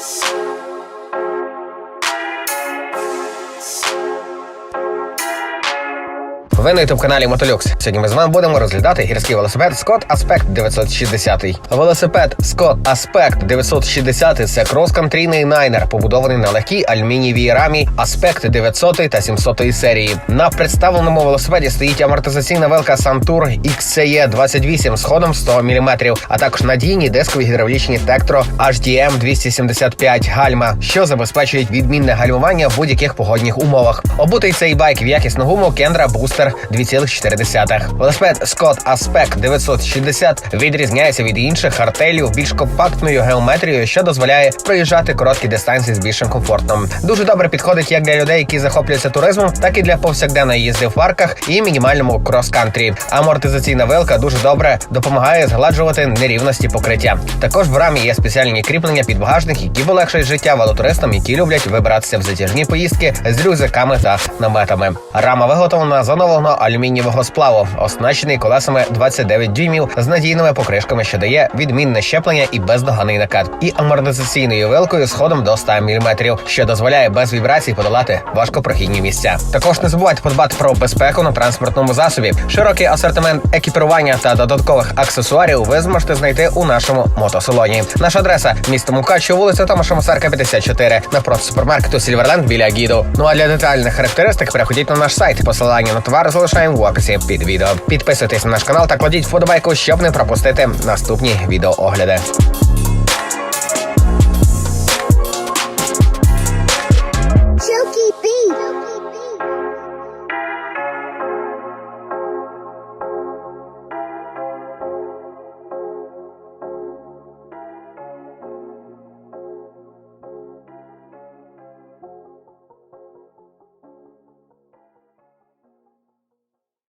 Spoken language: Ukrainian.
Peace. Ви на youtube каналі Мотолюкс. Сьогодні ми з вами будемо розглядати гірський велосипед Scott Aspect 960. Велосипед Scott Aspect 960 – це крос-кантрійний найнер, побудований на легкій алюмінієвій рамі Aspect 900 та 700 серії. На представленому велосипеді стоїть амортизаційна велка Santur XCE 28 з ходом 100 мм, а також надійні дискові гідравлічні Tektro HDM 275 гальма, що забезпечують відмінне гальмування в будь-яких погодних умовах. Обутий цей байк в якісну гуму Kendra Booster 2,4. Велосипед Scott Aspect 960 відрізняється від інших артелів більш компактною геометрією, що дозволяє проїжджати короткі дистанції з більшим комфортом. Дуже добре підходить як для людей, які захоплюються туризмом, так і для повсякденної їзди в парках і мінімальному крос-кантрі. Амортизаційна вилка дуже добре допомагає згладжувати нерівності покриття. Також в рамі є спеціальні кріплення під багажник, які полегшують життя велотуристам, які люблять вибиратися в затяжні поїздки з рюкзаками та наметами. Рама виготовлена з оновленого алюмінієвого сплаву, оснащений колесами 29 дюймів з надійними покришками, що дає відмінне щеплення і бездоганний накат, і амортизаційною вилкою з ходом до 100 мм, що дозволяє без вібрацій подолати важкопрохідні місця. Також не забувайте подбати про безпеку на транспортному засобі. Широкий асортимент екіпірування та додаткових аксесуарів ви зможете знайти у нашому мотосалоні. Наша адреса місто Мукачево, вулиця Томаша Мосарка, 54, напроти супермаркету Сільверленд біля Гіду. Ну а для детальних характеристик переходіть на наш сайт. Посилання на товар залишаємо в описі під відео. Підписуйтесь на наш канал та кладіть вподобайку, щоб не пропустити наступні відеоогляди.